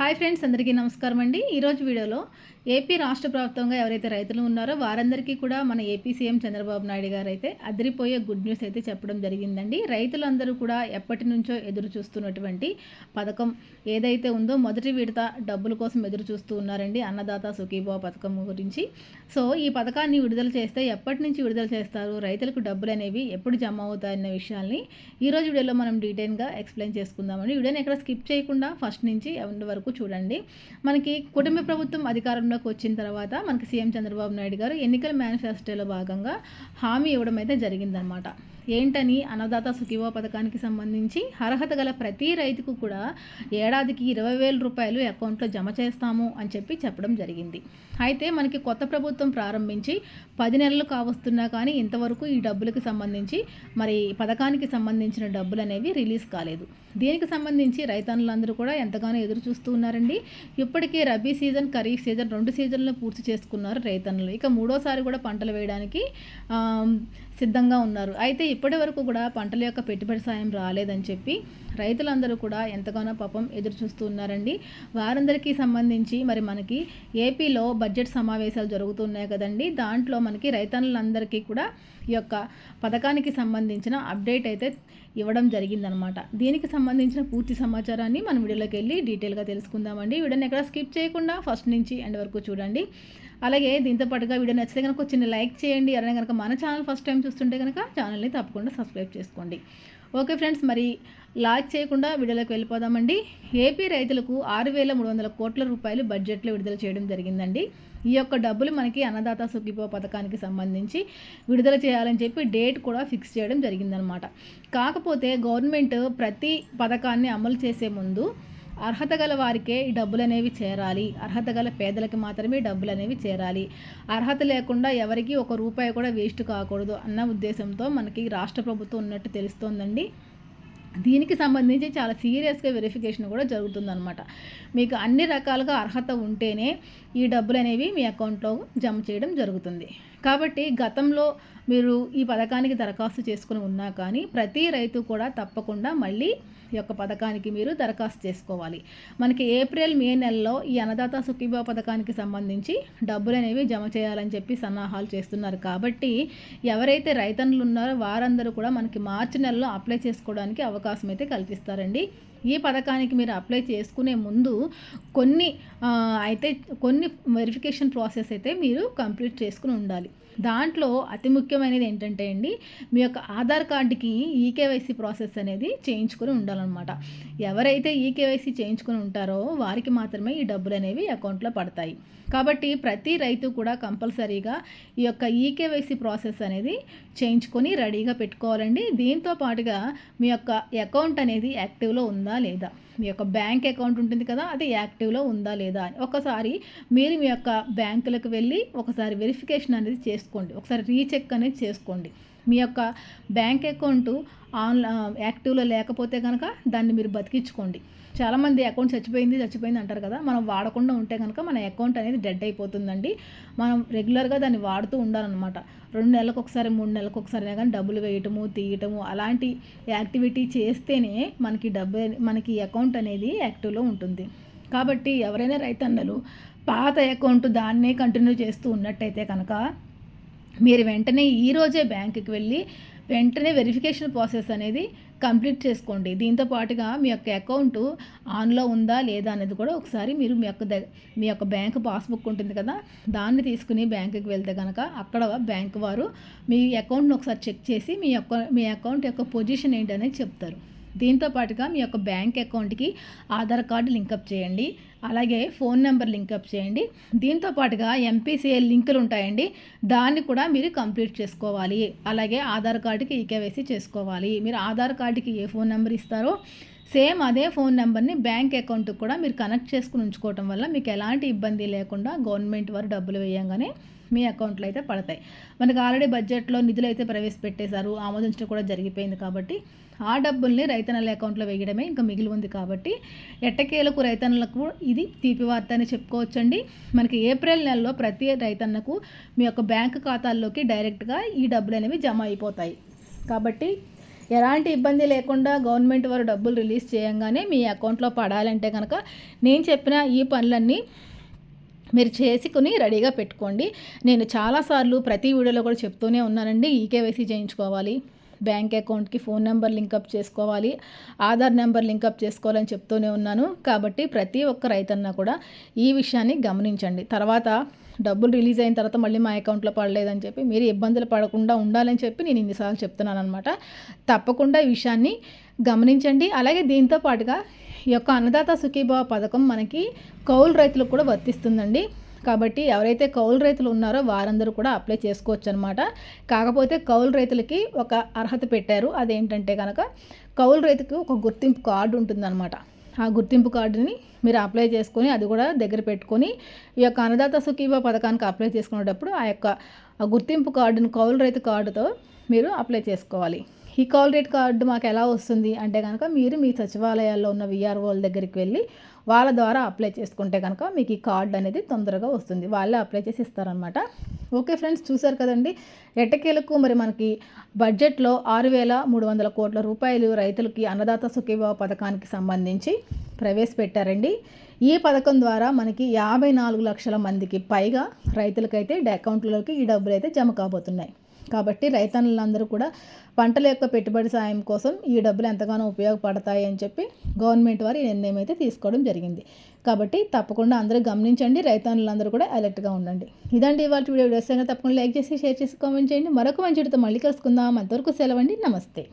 Hi friends అందరికీ నమస్కారం అండి. ఈరోజు వీడియోలో ఏపీ రాష్ట్ర ప్రభుత్వంగా ఎవరైతే రైతులు ఉన్నారో వారందరికీ కూడా మన ఏపీ సీఎం చంద్రబాబు నాయుడు గారు అయితే అదిరిపోయే గుడ్ న్యూస్ అయితే చెప్పడం జరిగిందండి. రైతులందరూ కూడా ఎప్పటి నుంచో ఎదురు చూస్తున్నటువంటి పథకం ఏదైతే ఉందో మొదటి విడత డబ్బుల కోసం ఎదురు చూస్తూ ఉన్నారండి అన్నదాత సుఖీభావ పథకం గురించి. సో ఈ పథకాన్ని విడుదల చేస్తే ఎప్పటి నుంచి విడుదల చేస్తారు? రైతులకు డబ్బులు అనేవి ఎప్పుడు జమ అవుతాయన్న విషయాల్ని ఈరోజు వీడియోలో మనం డీటెయిల్గా ఎక్స్ప్లెయిన్ చేసుకుందామండి. వీడియోని ఎక్కడ స్కిప్ చేయకుండా ఫస్ట్ నుంచి ఎండ్ వరకు చూడండి. మనకి కుటుంబ ప్రభుత్వం అధికారం అధికారంలోకి వచ్చిన తర్వాత మనకి సీఎం చంద్రబాబు నాయుడు గారు ఎన్నికల మేనిఫెస్టోలో భాగంగా హామీ ఇవ్వడం అయితే జరిగిందనమాట ఏంటని అన్నదాత సుఖీవో పథకానికి సంబంధించి అర్హత గల ప్రతి రైతుకు కూడా ఏడాదికి ఇరవై వేల రూపాయలు అకౌంట్లో జమ చేస్తాము అని చెప్పి చెప్పడం జరిగింది. అయితే మనకి కొత్త ప్రభుత్వం ప్రారంభించి పది నెలలు కావస్తున్నా కానీ ఇంతవరకు ఈ డబ్బులకు సంబంధించి మరి పథకానికి సంబంధించిన డబ్బులు అనేవి రిలీజ్ కాలేదు. దీనికి సంబంధించి రైతన్నులందరూ కూడా ఎంతగానో ఎదురు చూస్తూ ఉన్నారండి. ఇప్పటికే రబీ సీజన్ ఖరీఫ్ సీజన్ రెండు సీజన్లు పూర్తి చేసుకున్నారు రైతన్నులు. ఇక మూడోసారి కూడా పంటలు వేయడానికి సిద్ధంగా ఉన్నారు. అయితే ఇప్పటి వరకు కూడా పంటల యొక్క పెట్టుబడి సాయం రాలేదని చెప్పి రైతులందరూ కూడా ఎంతగానో పాపం ఎదురు చూస్తూ ఉన్నారండి. వారందరికీ సంబంధించి మరి మనకి ఏపీలో బడ్జెట్ సమావేశాలు జరుగుతున్నాయి కదండి. దాంట్లో మనకి రైతన్నులందరికీ కూడా ఈ యొక్క పథకానికి సంబంధించిన అప్డేట్ అయితే ఇవ్వడం జరిగిందనమాట. దీనికి సంబంధించిన పూర్తి సమాచారాన్ని మనం వీడియోలోకి వెళ్ళి డీటెయిల్గా తెలుసుకుందామండి. వీడియోని ఎక్కడ స్కిప్ చేయకుండా ఫస్ట్ నుంచి ఎండ్ వరకు చూడండి. అలాగే దీంతో పాటుగా వీడియో నచ్చితే కనుక చిన్న లైక్ చేయండి. ఎవరైనా కనుక మన ఛానల్ ఫస్ట్ టైం చూస్తుంటే కనుక ఛానల్ని తప్పకుండా సబ్స్క్రైబ్ చేసుకోండి. ఓకే ఫ్రెండ్స్ మరి లాక్ చేయకుండా వీడియోలోకి వెళ్ళిపోదామండి. ఏపీ రైతులకు ఆరు వేల మూడు వందల కోట్ల రూపాయలు బడ్జెట్లో విడుదల చేయడం జరిగిందండి. ఈ యొక్క డబ్బులు మనకి అన్నదాత సుఖిపో పథకానికి సంబంధించి విడుదల చేయాలని చెప్పి డేట్ కూడా ఫిక్స్ చేయడం జరిగిందనమాట. కాకపోతే గవర్నమెంట్ ప్రతి పథకాన్ని అమలు చేసే ముందు అర్హత గల వారికే ఈ డబ్బులు అనేవి చేరాలి. అర్హత గల పేదలకి మాత్రమే డబ్బులు అనేవి చేరాలి. అర్హత లేకుండా ఎవరికి ఒక రూపాయి కూడా వేస్ట్ కాకూడదు అన్న ఉద్దేశంతో మనకి రాష్ట్ర ప్రభుత్వం ఉన్నట్టు తెలుస్తోందండి. దీనికి సంబంధించి చాలా సీరియస్గా వెరిఫికేషన్ కూడా జరుగుతుందన్నమాట. మీకు అన్ని రకాలుగా అర్హత ఉంటేనే ఈ డబ్బులు అనేవి మీ అకౌంట్లో జమ చేయడం జరుగుతుంది. కాబట్టి గతంలో మీరు ఈ పథకానికి దరఖాస్తు చేసుకుని ఉన్నా కానీ ప్రతి రైతు కూడా తప్పకుండా మళ్ళీ ఈ యొక్క పథకానికి మీరు దరఖాస్తు చేసుకోవాలి. మనకి ఏప్రిల్ మే నెలలో ఈ అన్నదాత సుఖీభా పథకానికి సంబంధించి డబ్బులు అనేవి జమ చేయాలని చెప్పి సన్నాహాలు చేస్తున్నారు. కాబట్టి ఎవరైతే రైతన్నులు ఉన్నారో వారందరూ కూడా మనకి మార్చి నెలలో అప్లై చేసుకోవడానికి అవకాశం అయితే కల్పిస్తారండి. ఈ పథకానికి మీరు అప్లై చేసుకునే ముందు కొన్ని అయితే కొన్ని వెరిఫికేషన్ ప్రాసెస్ అయితే మీరు కంప్లీట్ చేసుకుని ఉండాలి. దాంట్లో అతి ముఖ్యమైనది ఏంటంటే అండి మీ యొక్క ఆధార్ కార్డుకి ఈకేవైసీ ప్రాసెస్ అనేది చేయించుకొని ఉండాలన్నమాట. ఎవరైతే ఈకేవైసీ చేయించుకొని ఉంటారో వారికి మాత్రమే ఈ డబ్బులు అనేవి అకౌంట్లో పడతాయి. కాబట్టి ప్రతి రైతు కూడా కంపల్సరీగా ఈ యొక్క ఈకేవైసీ ప్రాసెస్ అనేది చేయించుకొని రెడీగా పెట్టుకోవాలండి. దీంతో పాటుగా మీ యొక్క అకౌంట్ అనేది యాక్టివ్లో ఉందా లేదా? మీ యొక్క బ్యాంక్ అకౌంట్ ఉంటుంది కదా అది యాక్టివ్లో ఉందా లేదా అని. ఒకసారి మీరు మీ యొక్క బ్యాంకులకు వెళ్ళి ఒకసారి వెరిఫికేషన్ అనేది చేసుకోండి. ఒకసారి రీచెక్ అనేది చేసుకోండి. మీ యొక్క బ్యాంక్ అకౌంట్ ఆన్లైన్ యాక్టివ్లో లేకపోతే కనుక దాన్ని మీరు బతికించుకోండి. చాలామంది అకౌంట్ చచ్చిపోయింది చచ్చిపోయింది అంటారు కదా మనం వాడకుండా ఉంటే కనుక మన అకౌంట్ అనేది డెడ్ అయిపోతుందండి. మనం రెగ్యులర్గా దాన్ని వాడుతూ ఉండాలన్నమాట. రెండు నెలలకు ఒకసారి మూడు నెలలకు ఒకసారి కానీ డబ్బులు వేయటము తీయటము అలాంటి యాక్టివిటీ చేస్తేనే మనకి డబ్బు మనకి అకౌంట్ అనేది యాక్టివ్లో ఉంటుంది. కాబట్టి ఎవరైనా రైతన్నలు పాత అకౌంట్ దాన్నే కంటిన్యూ చేస్తూ ఉన్నట్టయితే కనుక మీరు వెంటనే ఈరోజే బ్యాంకుకి వెళ్ళి వెంటనే వెరిఫికేషన్ ప్రాసెస్ అనేది కంప్లీట్ చేసుకోండి. దీంతో పాటుగా మీ యొక్క అకౌంట్ ఆన్లో ఉందా లేదా అనేది కూడా ఒకసారి మీరు మీ యొక్క మీ యొక్క బ్యాంక్ పాస్బుక్ ఉంటుంది కదా దాన్ని తీసుకుని బ్యాంకుకి వెళ్తే కనుక అక్కడ బ్యాంక్ వారు మీ అకౌంట్ని ఒకసారి చెక్ చేసి మీ యొక్క మీ అకౌంట్ యొక్క పొజిషన్ ఏంటనేది చెప్తారు. దీంతో పాటుగా మీ యొక్క బ్యాంక్ అకౌంట్కి ఆధార్ కార్డు లింకప్ చేయండి. అలాగే ఫోన్ నెంబర్ లింకప్ చేయండి. దీంతో పాటుగా ఎంపీసీఎల్ లింకులు ఉంటాయండి. దాన్ని కూడా మీరు కంప్లీట్ చేసుకోవాలి. అలాగే ఆధార్ కార్డుకి ఈకేవైసీ చేసుకోవాలి. మీరు ఆధార్ కార్డుకి ఏ ఫోన్ నెంబర్ ఇస్తారో సేమ్ అదే ఫోన్ నెంబర్ని బ్యాంక్ అకౌంట్కి కూడా మీరు కనెక్ట్ చేసుకుని ఉంచుకోవటం వల్ల మీకు ఎలాంటి ఇబ్బంది లేకుండా గవర్నమెంట్ వారు డబ్బులు వేయంగానే మీ అకౌంట్లో అయితే పడతాయి. మనకు ఆల్రెడీ బడ్జెట్లో నిధులు అయితే ప్రవేశపెట్టేశారు. ఆమోదించడం కూడా జరిగిపోయింది కాబట్టి ఆ డబ్బుల్ని రైతన్నల అకౌంట్లో వేయడమే ఇంకా మిగిలి ఉంది కాబట్టి ఎట్టకేలకు రైతన్నలకు ఇది తీపి వార్త అని చెప్పుకోవచ్చండి. మనకి ఏప్రిల్ నెలలో ప్రతి రైతన్నకు మీ యొక్క బ్యాంక్ ఖాతాల్లోకి డైరెక్ట్గా ఈ డబ్బులు అనేవి జమ అయిపోతాయి. కాబట్టి ఎలాంటి ఇబ్బంది లేకుండా గవర్నమెంట్ వారు డబ్బులు రిలీజ్ చేయంగానే మీ అకౌంట్లో పడాలంటే కనుక నేను చెప్పిన ఈ పనులన్నీ మీరు చేసుకుని రెడీగా పెట్టుకోండి. నేను చాలాసార్లు ప్రతి వీడియోలో కూడా చెప్తూనే ఉన్నానండి ఈకేవైసీ చేయించుకోవాలి. బ్యాంక్ అకౌంట్కి ఫోన్ నెంబర్ లింకప్ చేసుకోవాలి. ఆధార్ నెంబర్ లింకప్ చేసుకోవాలని చెప్తూనే ఉన్నాను. కాబట్టి ప్రతి ఒక్క రైతన్న కూడా ఈ విషయాన్ని గమనించండి. తర్వాత డబ్బులు రిలీజ్ అయిన తర్వాత మళ్ళీ మా అకౌంట్లో పడలేదని చెప్పి మీరు ఇబ్బందులు పడకుండా ఉండాలని చెప్పి నేను ఇన్నిసార్లు చెప్తున్నాను అనమాట తప్పకుండా ఈ విషయాన్ని గమనించండి. అలాగే దీంతో పాటుగా ఈ యొక్క అన్నదాత సుఖీభావ పథకం మనకి కౌలు రైతులకు కూడా వర్తిస్తుందండి. కాబట్టి ఎవరైతే కౌలు రైతులు ఉన్నారో వారందరూ కూడా అప్లై చేసుకోవచ్చు అనమాట కాకపోతే కౌలు రైతులకి ఒక అర్హత పెట్టారు. అదేంటంటే కనుక కౌలు రైతుకు ఒక గుర్తింపు కార్డు ఉంటుందన్నమాట. ఆ గుర్తింపు కార్డుని మీరు అప్లై చేసుకొని అది కూడా దగ్గర పెట్టుకొని ఈ యొక్క అన్నదాత సుఖీభ పథకానికి అప్లై చేసుకునేటప్పుడు ఆ యొక్క గుర్తింపు కార్డును కౌలు రైతు కార్డుతో మీరు అప్లై చేసుకోవాలి. ఈ కాల్ రేట్ కార్డు మాకు ఎలా వస్తుంది అంటే కనుక మీరు మీ సచివాలయాల్లో ఉన్న విఆర్ఓల దగ్గరికి వెళ్ళి వాళ్ళ ద్వారా అప్లై చేసుకుంటే కనుక మీకు ఈ కార్డు అనేది తొందరగా వస్తుంది. వాళ్ళే అప్లై చేసి ఇస్తారనమాట ఓకే ఫ్రెండ్స్ చూసారు కదండి? ఎట్టకేలకు మరి మనకి బడ్జెట్లో ఆరు వేల మూడు వందల కోట్ల రూపాయలు రైతులకి అన్నదాత సుఖీభావ పథకానికి సంబంధించి ప్రవేశపెట్టారండి. ఈ పథకం ద్వారా మనకి యాభై నాలుగు లక్షల మందికి పైగా రైతులకైతే అకౌంట్లోకి ఈ డబ్బులు అయితే జమ కాబోతున్నాయి. కాబట్టి రైతన్నులందరూ కూడా పంటల యొక్క పెట్టుబడి సాయం కోసం ఈ డబ్బులు ఎంతగానో ఉపయోగపడతాయి అని చెప్పి గవర్నమెంట్ వారు ఈ నిర్ణయం అయితే తీసుకోవడం జరిగింది. కాబట్టి తప్పకుండా అందరూ గమనించండి రైతన్నులందరూ కూడా అలర్ట్గా ఉండండి. ఇదండి ఇవాళ వీడియో. వీడియోస్ తప్పకుండా లైక్ చేసి షేర్ చేసి కామెంట్ చేయండి. మరొక మంచి మళ్ళీ కలుసుకుందాం. అంతవరకు సెలవండి. నమస్తే.